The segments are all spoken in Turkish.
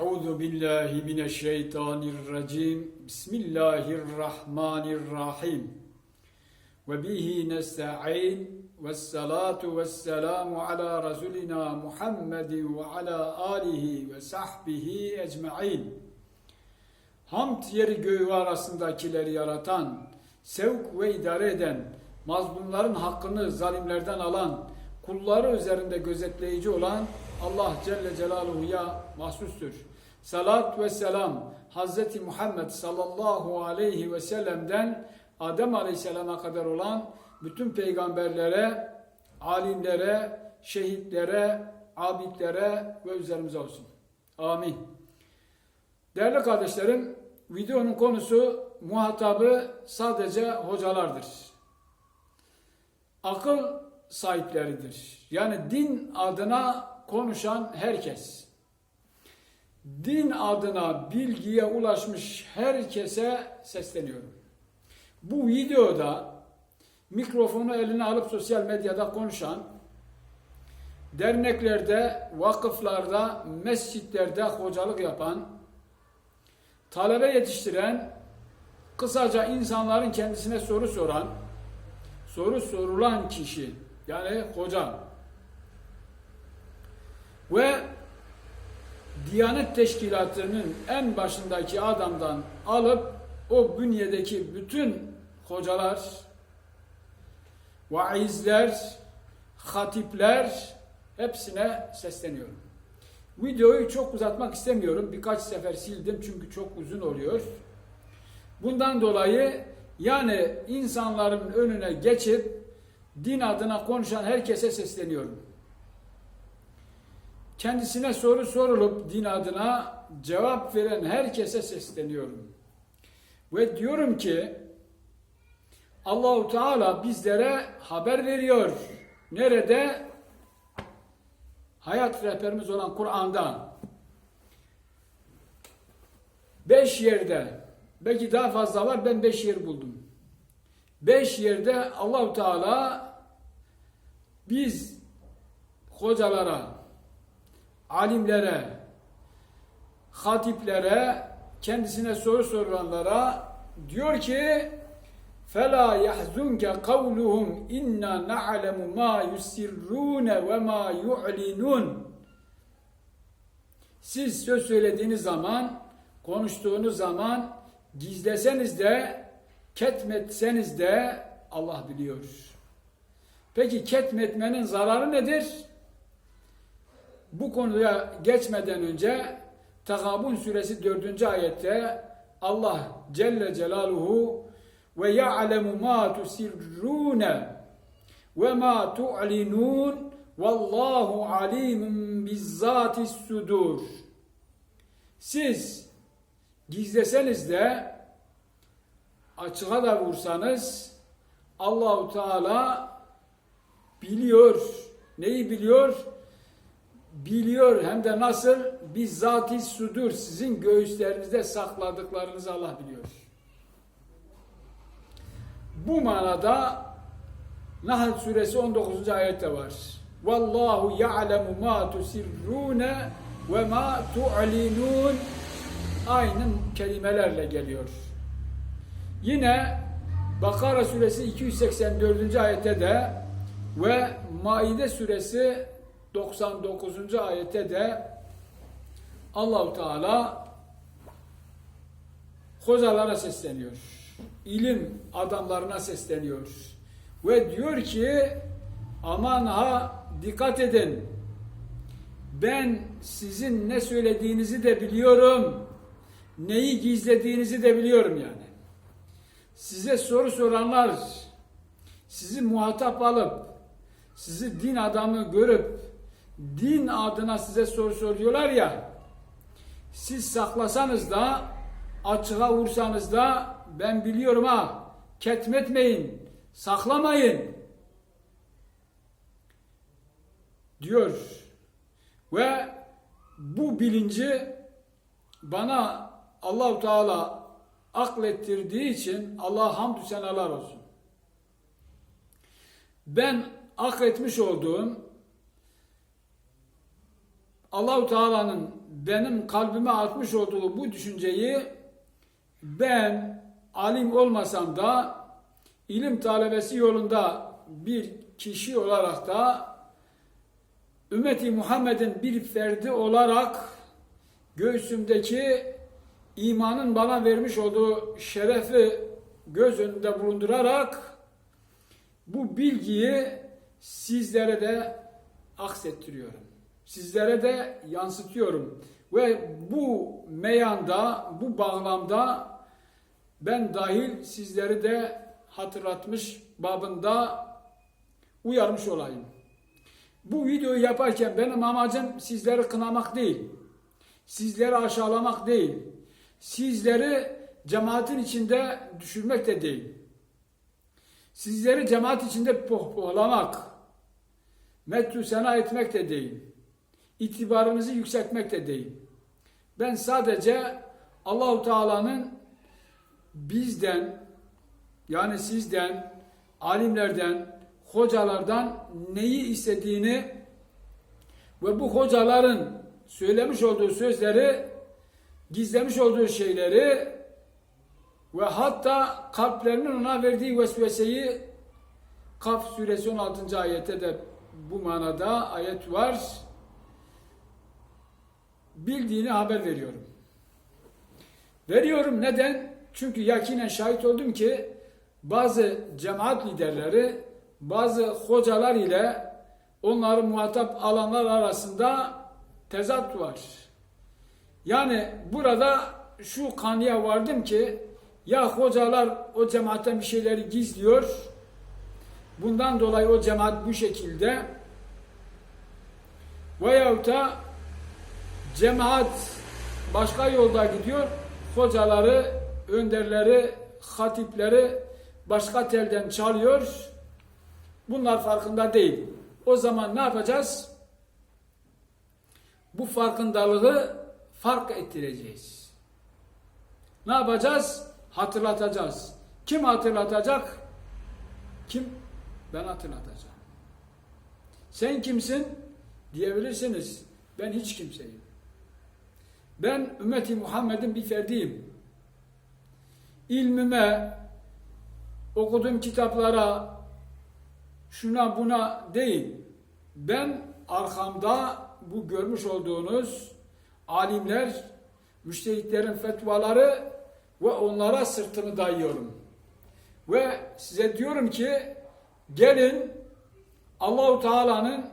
Euzu billahi mineşşeytanirracim. Bismillahirrahmanirrahim. Ve bihi nestaîn. Vessalatu vesselamu ala rasulina Muhammedin ve ala alihi ve sahbihi ecmaîn. Hamd yeri göğü arasındakileri yaratan, sevk ve idare eden, mazlumların hakkını zalimlerden alan, kulları üzerinde gözetleyici olan Allah Celle Celaluhu'ya mahsustur. Salat ve selam Hz. Muhammed sallallahu aleyhi ve sellem'den Adem aleyhisselama kadar olan bütün peygamberlere, alimlere, şehitlere, abidlere ve üzerimize olsun. Amin. Değerli kardeşlerim, videonun konusu muhatabı sadece hocalardır. Akıl sahipleridir. Yani din adına konuşan herkes. Din adına bilgiye ulaşmış herkese sesleniyorum. Bu videoda mikrofonu eline alıp sosyal medyada konuşan, derneklerde, vakıflarda, mescitlerde hocalık yapan, talebe yetiştiren, kısaca insanların kendisine soru soran, soru sorulan kişi, yani hoca ve Diyanet Teşkilatı'nın en başındaki adamdan alıp o bünyedeki bütün hocalar, vaizler, hatipler hepsine sesleniyorum. Videoyu çok uzatmak istemiyorum. Birkaç sefer sildim çünkü çok uzun oluyor. Bundan dolayı yani insanların önüne geçip din adına konuşan herkese sesleniyorum. Kendisine soru sorulup din adına cevap veren herkese sesleniyorum. Ve diyorum ki Allahu Teala bizlere haber veriyor. Nerede? Hayat rehberimiz olan Kur'an'da. Beş yerde, belki daha fazla var, ben beş yer buldum. Beş yerde Allahu Teala biz hocalara, alimlere, hatiplere, kendisine soru soranlara diyor ki فَلَا يَحْزُنْكَ قَوْلُهُمْ اِنَّا نَعْلَمُ مَا يُسِرُّونَ وَمَا يُعْلِنُونَ Siz söz söylediğiniz zaman, konuştuğunuz zaman gizleseniz de, ketmetseniz de Allah biliyor. Peki ketmetmenin zararı nedir? Bu konuya geçmeden önce Tegabun suresi 4. ayette Allah Celle Celaluhu ve ya'lemu ma tusirrune ve ma tu'linun vallahu alimun bizzatis sudur. Siz gizleseniz de açığa da vursanız Allahu Teala biliyor. Neyi biliyor? Biliyor hem de nasıl? Bizzati sudur. Sizin göğüslerinizde sakladıklarınızı Allah biliyor. Bu manada Nahl suresi 19. ayette var. Vallahu ya'lemu ma tusirrune ve ma tu'linun aynı kelimelerle geliyor. Yine Bakara suresi 284. ayette de ve Maide suresi 99. ayette de Allahu Teala hocalara sesleniyor. İlim adamlarına sesleniyor. Ve diyor ki aman ha dikkat edin. Ben sizin ne söylediğinizi de biliyorum. Neyi gizlediğinizi de biliyorum yani. Size soru soranlar sizi muhatap alıp sizi din adamı görüp din adına size soru soruyorlar ya siz saklasanız da açığa vursanız da ben biliyorum ha ketmetmeyin saklamayın diyor ve bu bilinci bana Allahu Teala aklettirdiği için Allah hamdü senalar olsun. Ben akletmiş olduğum Allahu Teala'nın benim kalbime atmış olduğu bu düşünceyi ben alim olmasam da ilim talebesi yolunda bir kişi olarak da ümmeti Muhammed'in bir ferdi olarak göğsümdeki imanın bana vermiş olduğu şerefi göz önünde bulundurarak bu bilgiyi sizlere de aksettiriyorum. Sizlere de yansıtıyorum. Ve bu meyanda, bu bağlamda ben dahil sizleri de hatırlatmış babında uyarmış olayım. Bu videoyu yaparken benim amacım sizleri kınamak değil. Sizleri aşağılamak değil. Sizleri cemaatin içinde düşürmek de değil. Sizleri cemaat içinde pohpohlamak, metru sena etmek de değil. İtibarınızı yükseltmek de değil. Ben sadece Allahu Teala'nın bizden yani sizden, alimlerden, hocalardan neyi istediğini ve bu hocaların söylemiş olduğu sözleri, gizlemiş olduğu şeyleri ve hatta kalplerinin ona verdiği vesveseyi Kaf suresi 16. ayette de bu manada ayet var. Bildiğini haber veriyorum. Veriyorum neden? Çünkü yakinen şahit oldum ki bazı cemaat liderleri, bazı hocalar ile onları muhatap alanlar arasında tezat var. Yani burada şu kanıya vardım ki ya hocalar o cemaatten bir şeyleri gizliyor. Bundan dolayı o cemaat bu şekilde veyahut da cemaat başka yolda gidiyor. Hocaları, önderleri, hatipleri başka telden çalıyor. Bunlar farkında değil. O zaman ne yapacağız? Bu farkındalığı fark ettireceğiz. Ne yapacağız? Hatırlatacağız. Kim hatırlatacak? Kim? Ben hatırlatacağım. Sen kimsin? Diyebilirsiniz. Ben hiç kimseyim. Ben ümmeti Muhammed'in bir ferdiyim. İlmime, okuduğum kitaplara, şuna buna değil. Ben arkamda bu görmüş olduğunuz alimler, müştehitlerin fetvaları ve onlara sırtımı dayıyorum. Ve size diyorum ki gelin Allahu Teala'nın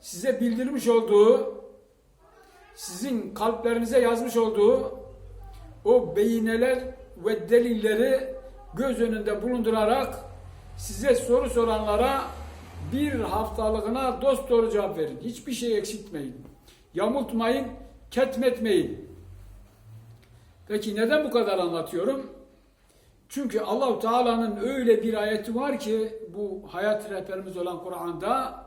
size bildirmiş olduğu sizin kalplerinize yazmış olduğu o beyineler ve delilleri göz önünde bulundurarak size soru soranlara bir haftalığına dost doğru cevap verin. Hiçbir şey eksiltmeyin. Yamultmayın, ketmetmeyin. Peki neden bu kadar anlatıyorum? Çünkü Allahu Teala'nın öyle bir ayeti var ki bu hayat rehberimiz olan Kur'an'da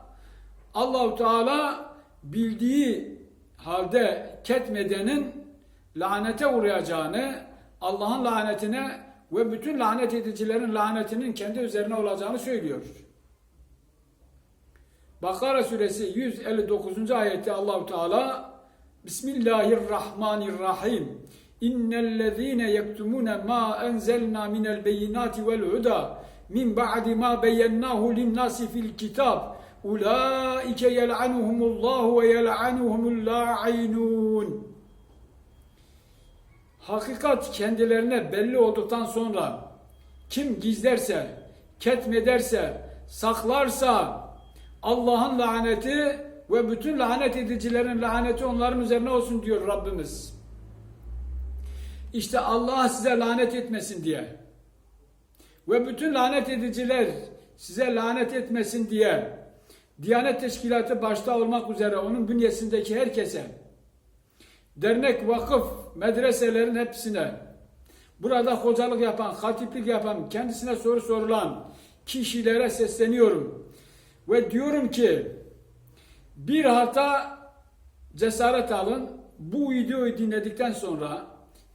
Allahu Teala bildiği halde ketmedenin lanete uğrayacağını, Allah'ın lanetine ve bütün lanet edicilerin lanetinin kendi üzerine olacağını söylüyor. Bakara suresi 159. ayette Allahu Teala Bismillahirrahmanirrahim. İnnellezîne yektumûne mâ enzelnâ minel beyinâti vel huda min ba'di mâ beyennâhu linnâsi fil kitab ulaike yel'anuhumullahu ve yel'anuhumul la'inûn. Hakikat kendilerine belli olduktan sonra kim gizlerse, ketmederse, saklarsa Allah'ın laneti ve bütün lanet edicilerin laneti onların üzerine olsun diyor Rabbimiz. İşte Allah size lanet etmesin diye ve bütün lanet ediciler size lanet etmesin diye Diyanet Teşkilatı başta olmak üzere onun bünyesindeki herkese dernek, vakıf, medreselerin hepsine burada hocalık yapan, hatiplik yapan, kendisine soru sorulan kişilere sesleniyorum. Ve diyorum ki bir hata cesaret alın. Bu videoyu dinledikten sonra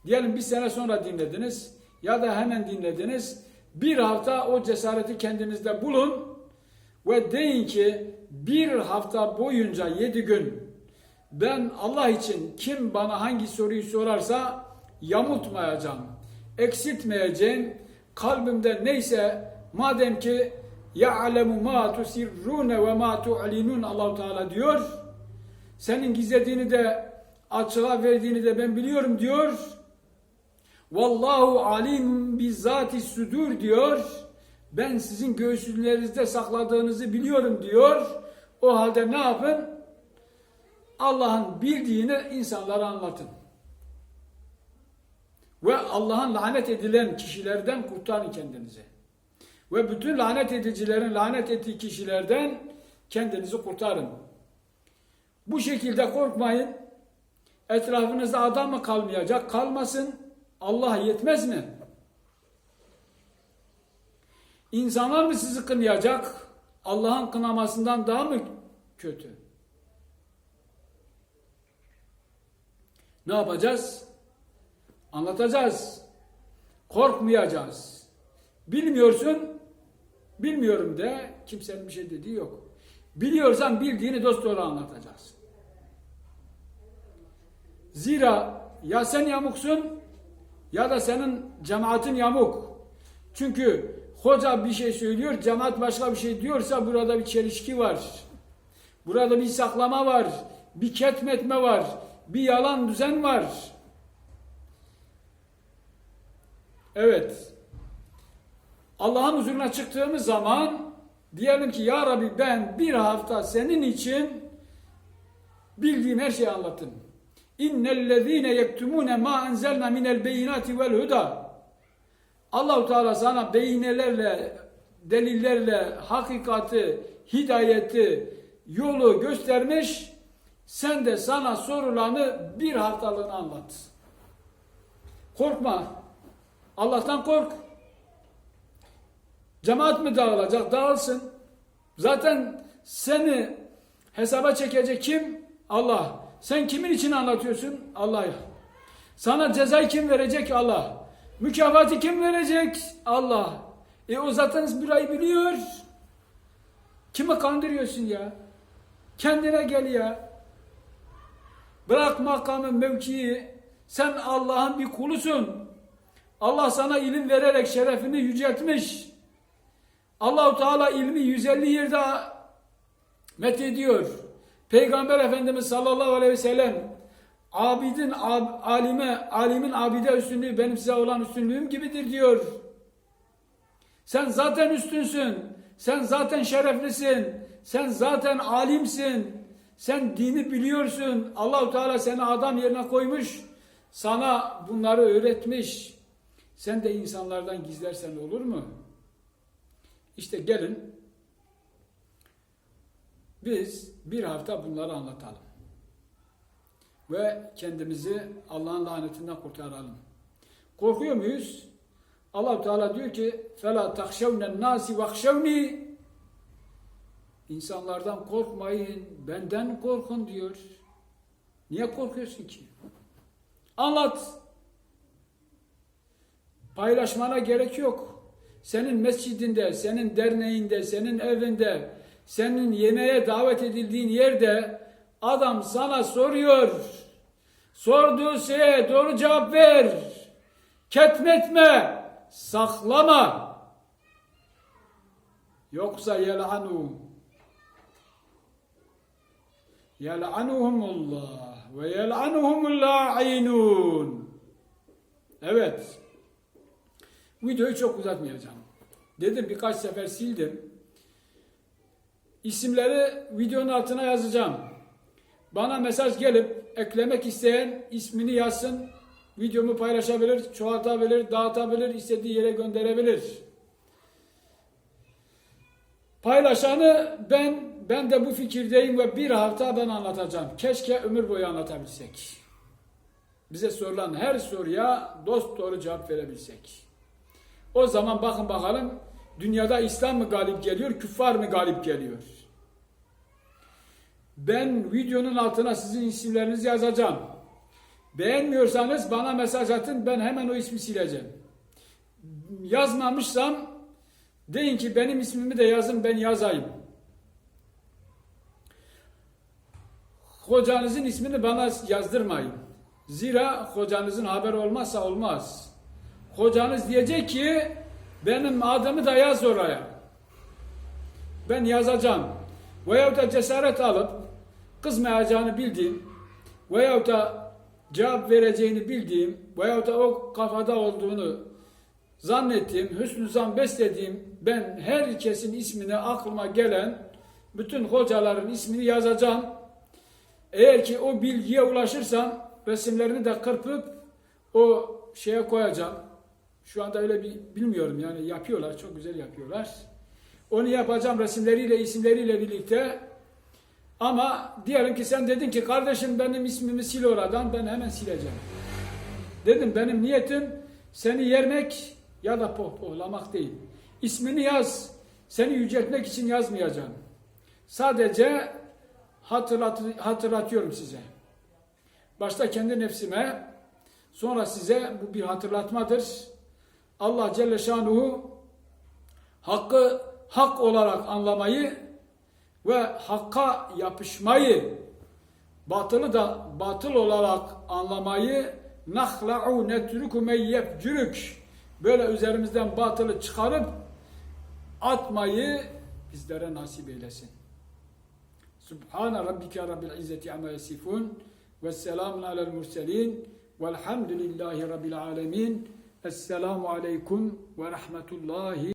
diyelim bir sene sonra dinlediniz ya da hemen dinlediniz. Bir hafta o cesareti kendinizde bulun ve deyin ki bir hafta boyunca yedi gün ben Allah için kim bana hangi soruyu sorarsa yamutmayacağım, eksiltmeyeceğim. Kalbimde neyse madem ki ya'lemu ma tusirrune ve ma tu'linun Allahu Teala diyor. Senin gizlediğini de açığa verdiğini de ben biliyorum diyor. Vallahu alim bizzati sudur diyor. Ben sizin göğüslerinizde sakladığınızı biliyorum diyor. O halde ne yapın? Allah'ın bildiğini insanlara anlatın. Ve Allah'ın lanet edilen kişilerden kurtarın kendinizi. Ve bütün lanet edicilerin lanet ettiği kişilerden kendinizi kurtarın. Bu şekilde korkmayın. Etrafınızda adam mı kalmayacak? Kalmasın. Allah yetmez mi? İnsanlar mı sizi kınayacak? Allah'ın kınamasından daha mı kötü? Ne yapacağız? Anlatacağız. Korkmayacağız. Bilmiyorsun, bilmiyorum de kimsenin bir şey dediği yok. Biliyorsan bildiğini dost doğru anlatacağız. Zira ya sen yamuksun ya da senin cemaatin yamuk. Çünkü hoca bir şey söylüyor, cemaat başka bir şey diyorsa burada bir çelişki var. Burada bir saklama var, bir ketmetme var, bir yalan düzen var. Evet. Allah'ın huzuruna çıktığımız zaman diyelim ki ya Rabbi ben bir hafta senin için bildiğim her şeyi anlattım. İnnellezîne yektumûne mâ enzelna minel beyinâti vel huda. Allahu Teala sana beyinelerle, delillerle, hakikati, hidayeti, yolu göstermiş. Sen de sana sorulanı bir haftalığına anlat. Korkma. Allah'tan kork. Cemaat mi dağılacak? Dağılsın. Zaten seni hesaba çekecek kim? Allah. Sen kimin için anlatıyorsun? Allah. Sana cezayı kim verecek? Allah. Mükafatı kim verecek? Allah. E o zaten bir ay biliyor. Kime kandırıyorsun ya? Kendine gel ya. Bırak makamı, mevkiyi. Sen Allah'ın bir kulusun. Allah sana ilim vererek şerefini yüceltmiş. Allahu Teala ilmi 150 yerde methediyor. Peygamber Efendimiz sallallahu aleyhi ve sellem abidin ab, alime, alimin abide üstünlüğü benim size olan üstünlüğüm gibidir diyor. Sen zaten üstünsün. Sen zaten şereflisin. Sen zaten alimsin. Sen dini biliyorsun. Allahu Teala seni adam yerine koymuş. Sana bunları öğretmiş. Sen de insanlardan gizlersen olur mu? İşte gelin biz bir hafta bunları anlatalım Ve kendimizi Allah'ın lanetinden kurtaralım. Korkuyor muyuz? allah Teala diyor ki فَلَا تَخْشَوْنَ النَّاسِ وَخْشَوْنِي İnsanlardan korkmayın, benden korkun diyor. Niye korkuyorsun ki? Anlat. Paylaşmana gerek yok. Senin mescidinde, senin derneğinde, senin evinde, senin yemeğe davet edildiğin yerde adam sana soruyor. Sorduğu şeye doğru cevap ver. Ketmetme, saklama. Yoksa yel'anu. Yel'anuhumullah ve yel'anuhumul la'inun. Evet. Videoyu çok uzatmayacağım. Dedim birkaç sefer sildim. İsimleri videonun altına yazacağım. Bana mesaj gelip eklemek isteyen ismini yazsın. Videomu paylaşabilir, çoğaltabilir, dağıtabilir, istediği yere gönderebilir. Paylaşanı ben ben de bu fikirdeyim ve bir hafta ben anlatacağım. Keşke ömür boyu anlatabilsek. Bize sorulan her soruya dost doğru cevap verebilsek. O zaman bakın bakalım dünyada İslam mı galip geliyor, küffar mı galip geliyor? Ben videonun altına sizin isimlerinizi yazacağım. Beğenmiyorsanız bana mesaj atın ben hemen o ismi sileceğim. Yazmamışsam deyin ki benim ismimi de yazın ben yazayım. hocanızın ismini bana yazdırmayın. Zira hocanızın haberi olmazsa olmaz. Hocanız diyecek ki benim adımı da yaz oraya. Ben yazacağım. Veyahut da cesaret alıp kızmayacağını bildiğim veyahut da cevap vereceğini bildiğim veyahut da o kafada olduğunu zannettiğim, hüsnü zan beslediğim ben herkesin ismini aklıma gelen bütün hocaların ismini yazacağım. Eğer ki o bilgiye ulaşırsam resimlerini de kırpıp o şeye koyacağım. Şu anda öyle bir bilmiyorum yani yapıyorlar, çok güzel yapıyorlar. Onu yapacağım resimleriyle, isimleriyle birlikte. Ama diyelim ki sen dedin ki kardeşim benim ismimi sil oradan ben hemen sileceğim. Dedim benim niyetim seni yermek ya da pohpohlamak değil. İsmini yaz. Seni yüceltmek için yazmayacağım. Sadece hatırlat, hatırlatıyorum size. Başta kendi nefsime, sonra size bu bir hatırlatmadır. Allah Celle Şanuhu hakkı hak olarak anlamayı ve hakka yapışmayı, batılı da batıl olarak anlamayı nahla'u netruku meyyefcürük böyle üzerimizden batılı çıkarıp atmayı bizlere nasip eylesin. Subhane rabbike rabbil izzeti amma yasifun ve selamun alel murselin velhamdülillahi rabbil alemin. Esselamu aleyküm ve rahmetullahi